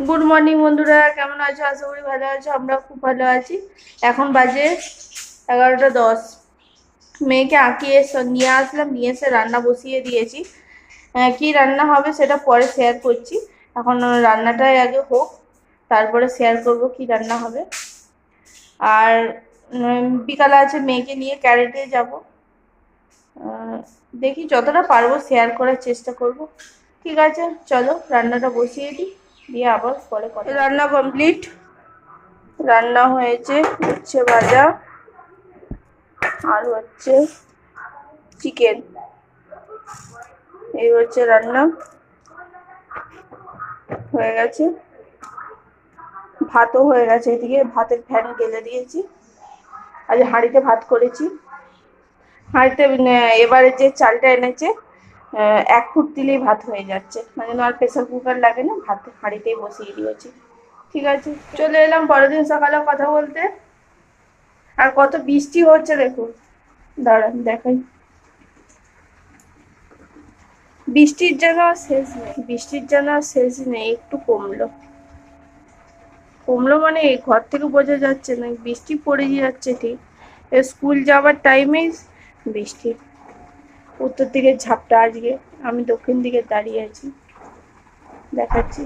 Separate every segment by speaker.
Speaker 1: Good morning বন্ধুরা। কেমন আছো? আশা করি ভালো আছো আমরা খুব ভালো আছি। এখন বাজে এগারোটা দশ। মেয়েকে আঁকিয়ে নিয়ে আসলাম নিয়ে এসে রান্না বসিয়ে দিয়েছি। আহ, কি রান্না হবে সেটা পরে শেয়ার করছি। এখন রান্নাটাই আগে হোক তারপরে শেয়ার করব কি রান্না হবে। আর বিকালে আছে মেয়েকে নিয়ে ক্যারেটে যাব। দেখি যতটা পারব শেয়ার করার চেষ্টা করব। ঠিক আছে চলো রান্নাটা বসিয়ে দিই। দিয়ে আবার পরে রান্না কমপ্লিট রান্না হয়েছে উচ্ছে ভাজা আর হচ্ছে চিকেন এই হচ্ছে রান্না। হয়ে গেছে। ভাতও হয়ে গেছে এদিকে, ভাতের ফ্যান গেলে দিয়েছি। আজ হাঁড়িতে ভাত করেছি। হাঁড়িতে এবারে যে চালটা এনেছে এক ফুট দিলেই ভাত হয়ে যাচ্ছে। মানে আর প্রেসার কুকার লাগে না, ভাত হাঁড়িতেই বসিয়ে দিয়েছি। ঠিক আছে, চলে এলাম পরের সকালে কথা বলতে। আর কত বৃষ্টি হচ্ছে দেখুন। দাঁড়ান, দেখাই। বৃষ্টির যেন শেষ নেই, বৃষ্টির যেন শেষ নেই, একটু কমলো। কমলো মানে ঘর থেকে বোঝা যাচ্ছে না, বৃষ্টি পড়ে যাচ্ছে ঠিক। স্কুল যাওয়ার টাইমেই বৃষ্টি। উত্তর দিকে ঝাপটা আজকে আমি দক্ষিণ দিকে দাঁড়িয়ে আছি। দেখাচ্ছি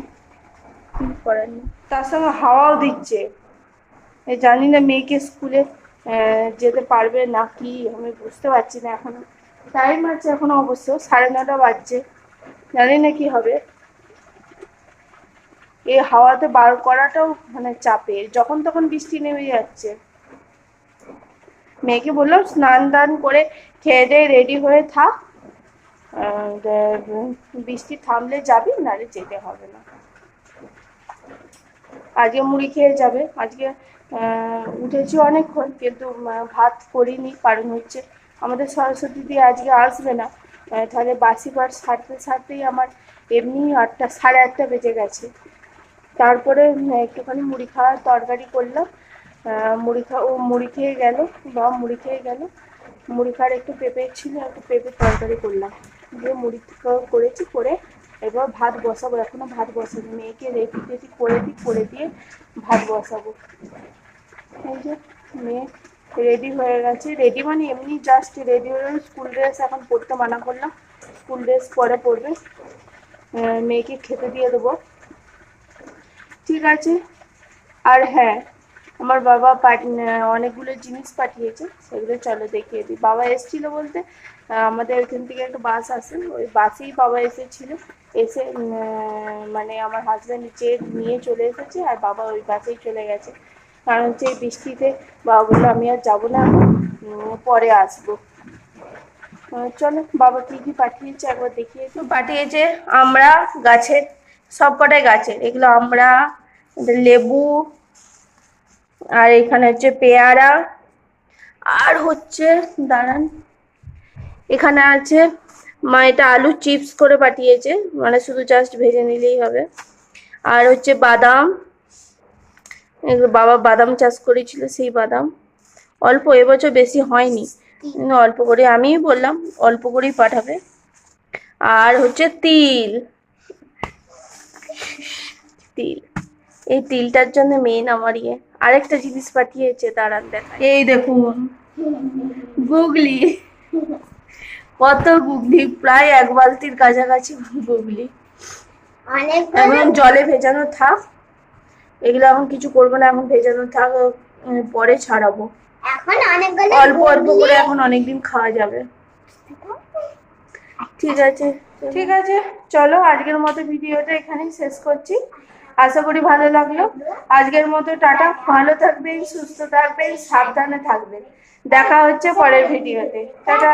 Speaker 1: কি করার নেই। তার সঙ্গে হাওয়াও দিচ্ছে। জানি না মেয়েকে স্কুলে যেতে পারবে না কি আমি বুঝতে পারছি না এখনও। টাইম আছে এখনও অবশ্য, সাড়ে নটা বাজছে। জানি না কি হবে। এই হাওয়াতে বার করাটাও মানে চাপের। যখন তখন বৃষ্টি নেমে যাচ্ছে। মেয়েকে বললাম স্নান দান করে খেয়ে দিয়ে রেডি হয়ে থাক। বৃষ্টি থামলে যাবি, নাহলে যেতে হবে না। আজকে মুড়ি খেয়ে যাবে। আজকে উঠেছি অনেকক্ষণ, কিন্তু ভাত করিনি, কারণ হচ্ছে আমাদের সরস্বতী দিয়ে আজকে আসবে না। তাহলে বাসি পাট সারতে সারতেই আমার এমনি আটটা, সাড়ে আটটা বেজে গেছে। তারপরে একটুখানি মুড়ি খাওয়ার তরকারি করলাম। মুড়ি খা ও মুড়ি খেয়ে গেল বাবা মুড়ি খেয়ে গেল। মুড়ি খাওয়ার একটু পেঁপে ছিল একটু পেঁপের তরকারি করলাম। দিয়ে মুড়ি করেছি করে এবার ভাত বসাবো। এখনও ভাত বসাবো মেয়েকে রেডি টেডি করে দিই করে দিয়ে ভাত বসাবো। এই যে মেয়ে রেডি হয়ে গেছে। রেডি মানে এমনি জাস্ট রেডি হয়ে স্কুল ড্রেস এখন পরতে মানা করলাম। স্কুল ড্রেস পরে আহ, মেয়েকে খেতে দিয়ে দেবো। ঠিক আছে? আর হ্যাঁ আমার বাবা অনেকগুলো জিনিস পাঠিয়েছে, সেগুলো চলো দেখিয়ে দিই। বাবা এসেছিল বলতে আমাদের এখান থেকে একটা বাস আসে, ওই বাসেই বাবা এসেছিল। এসে মানে আমার হাজব্যান্ড যে নিয়ে চলে এসেছে, আর বাবা ওই বাসেই চলে গেছে। কারণ হচ্ছে বৃষ্টিতে, বাবা বলল, আমি আর যাব না পরে আসব। চলো, বাবা কি কি পাঠিয়েছে একবার দেখিয়ে দিই। পাঠিয়েছে আমরা, গাছের সব কটাই গাছের। এগুলো আমরা, লেবু আর এখানে হচ্ছে পেয়ারা। আর হচ্ছে, দাঁড়ান। এখানে আছে, মা এটা আলু চিপস করে পাঠিয়েছে মানে শুধু জাস্ট ভেজে নিলেই হবে। আর হচ্ছে বাদাম, এগুলো বাবা বাদাম চাষ করেছিল, সেই বাদাম। অল্প, এবছর বেশি হয়নি। অল্প করে, আমিই বললাম, অল্প করেই পাঠাবে। আর হচ্ছে তিল। তিল। এই তিলটার জন্য মেন আমার ইয়ে। আরেকটা জিনিস পাঠিয়েছে দাঁড়ান দেখা এই দেখুন গুগলি। কত গুগলি প্রায় এক বালতির কাছাকাছি গুগলি। এখন জলে ভেজানো থাক। এগুলো এখন কিছু করব না এখন ভেজানো থাক পরে ছাড়াবো।
Speaker 2: এখন অনেকগুলো
Speaker 1: অল্প অল্প করে এখন অনেকদিন খাওয়া যাবে। ঠিক আছে। ঠিক আছে। চলো আজকের মতো ভিডিওটা এখানেই শেষ করছি। আশা করি ভালো লাগল। আজকের মতো টাটা। ভালো থাকবেন, সুস্থ থাকবেন, সাবধানে থাকবেন। দেখা হচ্ছে পরের ভিডিওতে। টাটা!